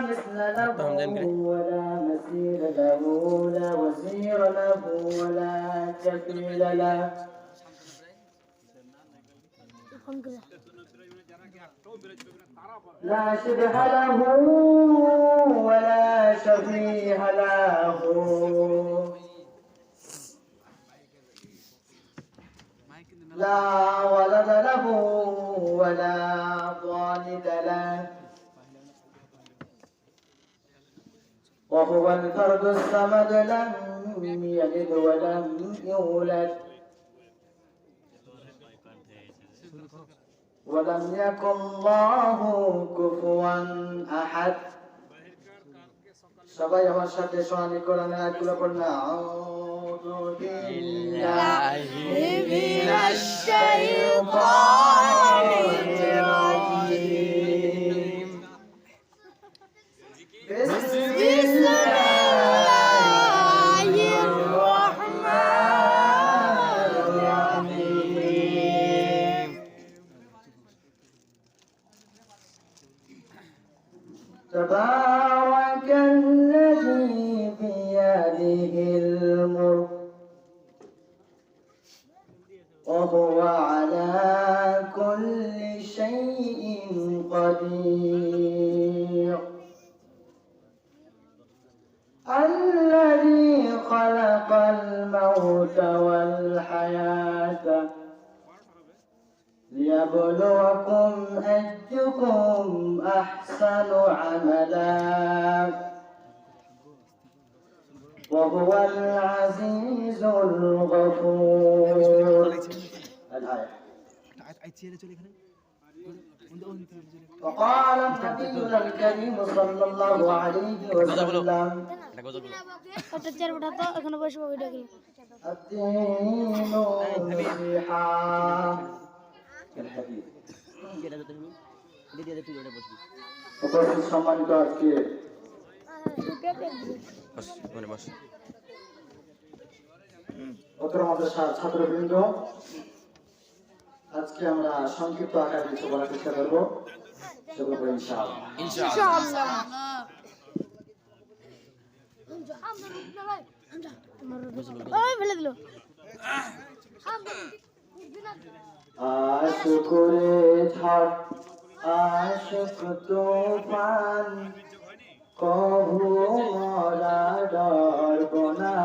مثل له ولا مثيل له لا وزير له ولا كفيل له. لا شبه له ولا شبيه له. لا ولد له ولا والد له. وهو الفرد الصمد لم يلد ولم يولد ولم يكن الله كفوا احد সবাই আমার সাথে সোহানি কোরআন আয়াতগুলো পড়ুন ليبلوكم أيكم أحسن عملا. وهو العزيز الغفور. وقال النبي الكريم صلى الله عليه وسلم. الدين نصيحة الحديث উপস্থিত সম্মানিত আজকে উত্তর মাদ্রাসার ছাত্রবৃন্দ আজকে আমরা সংক্ষিপ্ত আকারে কিছু বলার চেষ্টা করবো সেগুলো করে ইনশাআল্লাহ ওই ফেলে দিল আশ করে ঝড় আশক তুফান কভু মরা ডরব না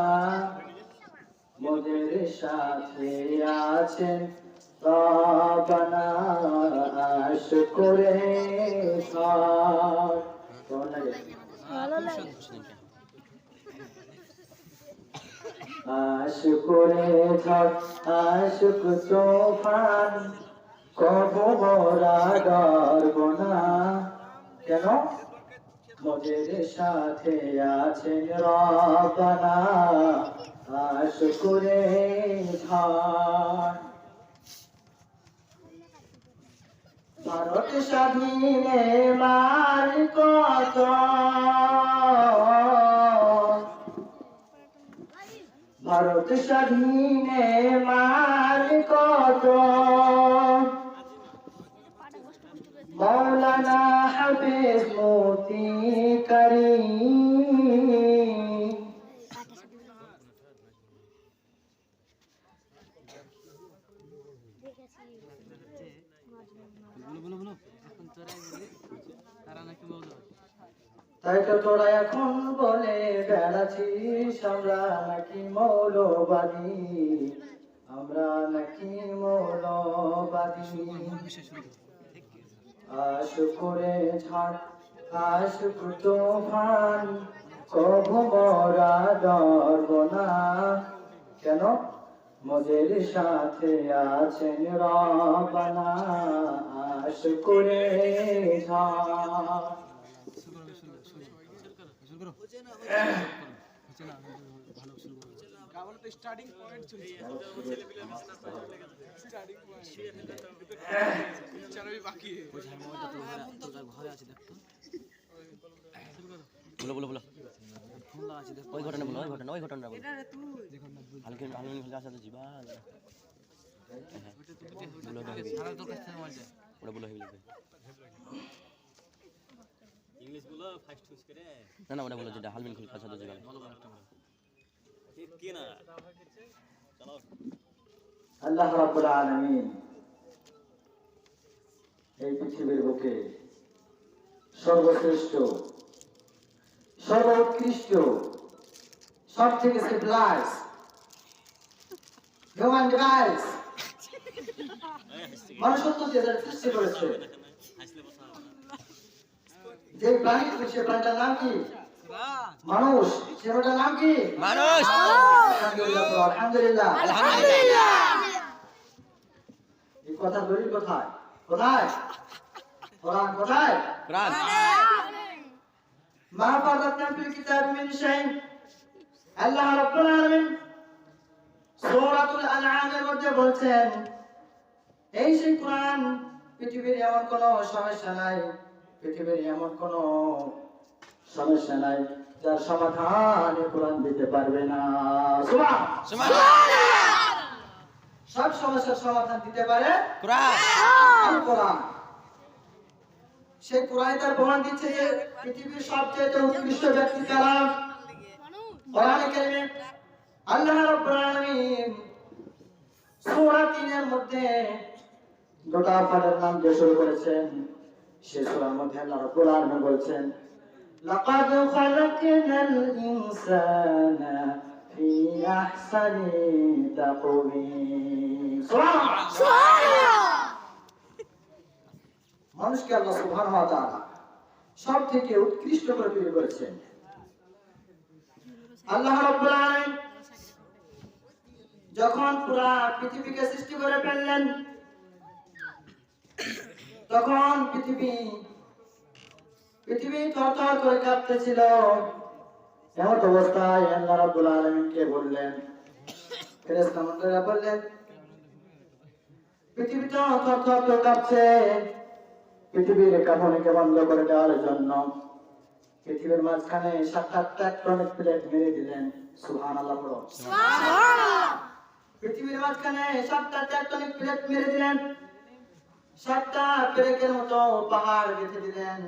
মোদের সাথে আছেন রবনা আশ করে ঝড় কেমন লাগে। ভালো লাগে। আশুকুরে ঝড় আশুক তোফান কবু মোরা না। কেন? মোদের সাথে আছেন রবনা। আশুকুরে ঝড় ভারত স্বাধীনে মার কত ভারত স্বাধীনে মার কত? মৌলানা হাফিজ মতি করি তাই তো তোরা এখন বলে বেড়াচ্ছিস আমরা নাকি মৌলবাদী? আমরা নাকি মৌলবাদী? আশু করে ঝড় আশু তুফান কভু মরা ডরব না কেন? মজের সাথে আছেন রবানা। আশু করে ঝড় বলো বলো বলো। ওই ঘটনা বলো, ওই ঘটনা ওই ঘটনা বলো। হালকে হালকে হলে আসা তো জিবা। বলো বলো। বলো বলো লাগবে। ইংলিশগুলো ফার্স্ট হুস করে না না ওটা বলো যেটা হালমিন খুল কাছে তো যেখানে ঠিক কি না? চলো আল্লাহ রাব্বুল আলামিন এই পৃথিবীর বুকে সর্বশ্রেষ্ঠ সর্বোৎকৃষ্ট সব থেকে সিভিলাইজ হিউম্যান ডিভাইস মনুষ্যত্ব দিয়ে সৃষ্টি করেছে। যে প্রাণী সে প্রাণীটার নাম কি? মানুষ। সেটার নাম কি? মানুষ। আলহামদুলিল্লাহ এই কথা দলিল কোথায়? কোথায়? কোরআন কোথায়? কোরআন। মা ফারাতনা ফিল কিতাব মিন শাই আল্লাহ রাব্বুল আলামিন সূরাতুল আনআমের মধ্যে বলছেন এই সেই কোরআন পৃথিবীর এমন কোনো সমস্যা নাই। পৃথিবীর এমন কোনো সমস্যা নাই যার সমাধান কোরআন দিতে পারবে না। সব সমস্যার সমাধান দিতে পারে কোরআন! আল কোরআন। তার প্রমাণ দিচ্ছে যে পৃথিবীর সবচেয়ে উৎকৃষ্ট ব্যক্তি কারা? কোরআনে কারিমে আল্লাহ রাব্বুল আলামিন সূরা 3 এর মধ্যে দুটা পাঠের নাম দিয়ে শুরু করেছেন। সে সূরার মধ্যে আল্লাহ রাব্বুল আলামিন বলছেন লাকাদ খালাকনাল ইনসানা ফি আহসানি তাকওয়িম। সুবহানাল্লাহ! মানুষকে আল্লাহ সুবহানাহু ওয়া তাআলা সব থেকে উৎকৃষ্ট করে তৈরি করেছেন। আল্লাহ রাব্বুল আলামিন যখন পুরা পৃথিবীকে সৃষ্টি করে ফেললেন তখন পৃথিবী পৃথিবী থরথর করে কাঁপতেছিল। এমন অবস্থায় আল্লাহ রাব্বুল আলামিনকে বললেন ফেরেশতা মণ্ডলীরা বললেন পৃথিবী তো থরথর করে কাঁপছে। পৃথিবীর কাঁপানিকে বন্ধ করে দেওয়ার জন্য পৃথিবীর মাঝখানে সাত আটটা টনিক প্লেট মেরে দিলেন। সুহান আল্লাহ বলো পৃথিবীর মাঝখানে সাতটা টনিক প্লেট মেরে দিলেন। সাতটা পেরেকের মতো পাহাড় গেঁথে দিলেন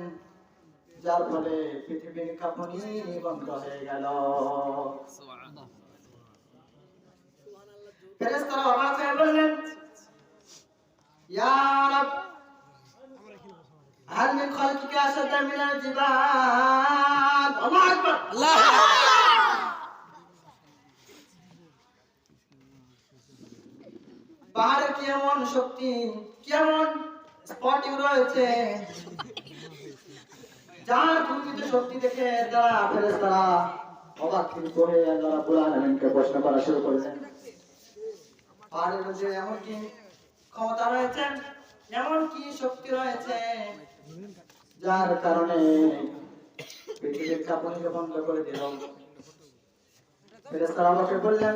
যার ফলে পৃথিবীর কাঁপানি বন্ধ হয়ে গেল ফেরেশতারা অবাক হয়ে বললেন ইয়া রাব هل من خلقك أشد من الجبال الله أكبر আল্লাহ পাহাড়ে কি এমন শক্তি? কেমন স্পটিং রয়েছে? যার শক্তি দেখে তারা অবাক রাব্বুল আলামিনকে প্রশ্ন করা শুরু পাহাড়ের মধ্যে এমন কি ক্ষমতা রয়েছে? এমন কি শক্তি রয়েছে? যার কারণে পৃথিবীর কাঁপুনিকে বন্ধ করে দিল। ফেরেশতারা আমাকে বললেন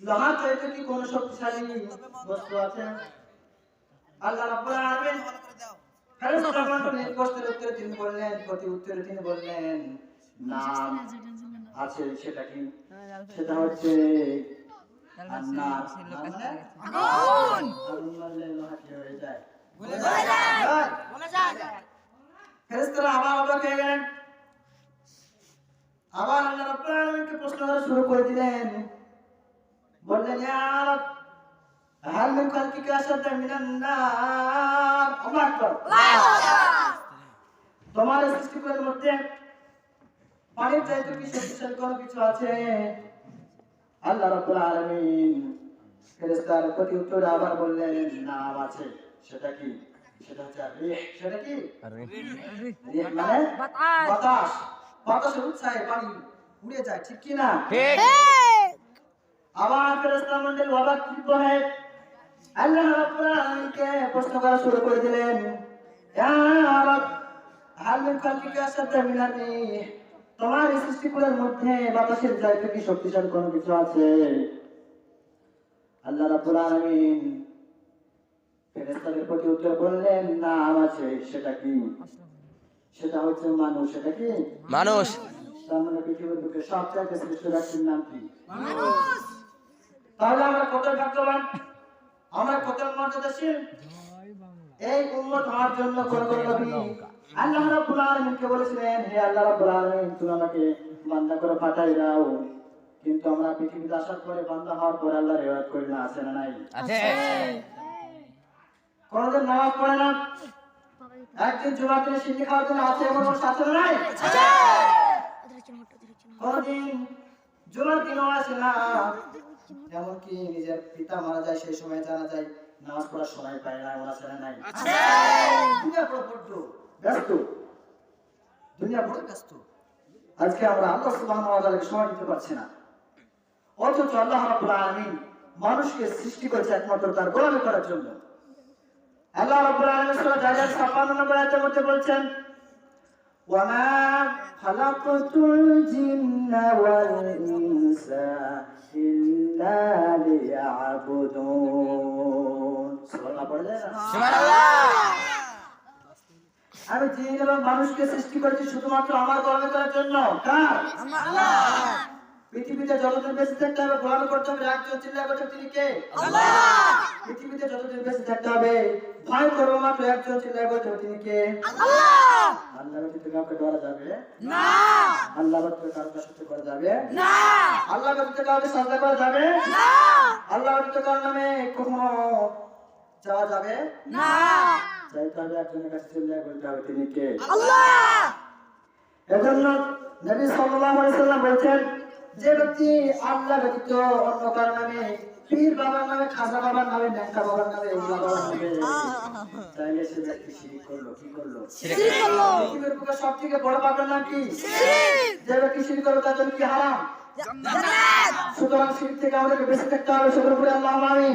লোহা চাইতে কি কোন শক্তিশালী বস্তু আছে? আল্লাহ রাব্বুল আলামিন তিনি বললেন প্রতি উত্তরে তিনি বললেন নাম আছে সেটা কি? সেটা হচ্ছে আবার আল্লাহ প্রশ্ন শুরু করে দিলেন বললেন তোমার মধ্যে পানির চাইতে কি শক্তিশালী কোনো কিছু আছে? আল্লাহ রাব্বুল আলামিন ফেরেশতার প্রতি উত্তরে আবার বললেন নাম আছে। সেটা কি? সেটা হচ্ছে রিহ। সেটা কি? রিহ। মানে বাতাস। বাতাসের উৎসাহে পানি উড়ে যায় ঠিক কি না? ফেরেশতা হয়ে আল্লাহ রাব্বুল আলামিনকে প্রশ্ন করা শুরু করে দিলেন ইয়া রব হাল মিন খালকিকা আশাদ্দা মিনার রিহ তোমার এই মধ্যে বাতাসের চাইতে কি শক্তিশালী কোনো কিছু আছে? আল্লাহ রাব্বুল আলামিন ফেরেশতাদের প্রতি উত্তর বললেন নাম আছে সেটা কি? সেটা হচ্ছে মানুষ সেটা কি? মানুষ। তার মানে পৃথিবীর বুকে শ্রেষ্ঠ ব্যক্তির নাম কি? আমরা কত ভাগ্যবান? আমরা কত মর্যাদাশীল? এই উম্মত হওয়ার জন্য কোন কোন নবী আল্লাহ রাব্বুল আলামিনকে বলেছিলেন হে আল্লাহ রাব্বুল আলামিন তুমি আমাকে বান্দা করে পাঠাই দাও। কিন্তু আমরা পৃথিবীতে আসার পরে বান্দা হওয়ার পরে আল্লাহ রেওয়াজ করি না আছে না নাই? আছে। কোনদিন নামাজ পড়ে না? একদিন জুমার দিনে সিন্নি খাওয়ার জন্য আছে এমন আছে নাই? কোনদিন জুমার দিনও আসে না? আচ্ছা। এমনকি নিজের পিতা মারা যায় সেই সময় জানা যায় নামাজ পড়ার সময় পায় না আমার ছেলে নাই। আচ্ছা। আচ্ছা। দুনিয়া বড় বড্ড ব্যস্ত। দুনিয়া বড় ব্যস্ত। আজকে আমরা আল্লাহ সুবহানাহু ওয়া তাআলাকে সময় দিতে পারছি না। অথচ আল্লাহ রাব্বুল আলামিন মানুষকে সৃষ্টি করেছে একমাত্র তার গোলামি করার জন্য। আল্লাহ রাব্বুল আলামিন সূরা জারিয়াত 56 নম্বর আয়াতের মধ্যে বলছেন ওয়া মা خلقت الجن والإنس إلا ليعبدون সুবহানাল্লাহ পড়লেন আমি জিন এবং মানুষকে সৃষ্টি করেছি শুধুমাত্র আমার গোলামি করার জন্য কার পৃথিবীতে যতদিন বেঁচে থাকতে হবে গোলামি করতে হবে একজন চিল্লায় বলছে তিনি কে? পৃথিবীতে যতদিন বেঁচে থাকতে হবে ভয় করব মাত্র একজন চিল্লায় বলছে তিনি কে? আল্লাহ! ব্যতীত কাউকে ডরা যাবে না! আল্লাহ ব্যতীত কাউকে সত্য করা যাবে না! আল্লাহ ব্যতীত কাউকে সাজদা করা যাবে না! আল্লাহ ব্যতীত কারোর নামে কখনো যাওয়া যাবে না! চাইতে হবে একজনের কাছে চিল্লায় বলতে হবে তিনি কে? আল্লাহ! এজন্য নবী সাল্লাল্লাহু আলাইহি সাল্লাম বলেছেন যে ব্যক্তি আল্লাহ ব্যতীত অন্য কারও নামে পীর বাবার নামে খাজা বাবার নামে ন্যাংকা বাবার নামে বাবার নামে তাইলে সে ব্যক্তি শিরিক করল কি করল? পৃথিবীর বুকে সব থেকে বড় পাপের নাম কি? যে ব্যক্তি শিরিক করল তার জন্য কি হারাম? সুতরাং শিরিক থেকে আমাদেরকে বেঁচে থাকতে হবে উপরে আল্লাহ আমিন।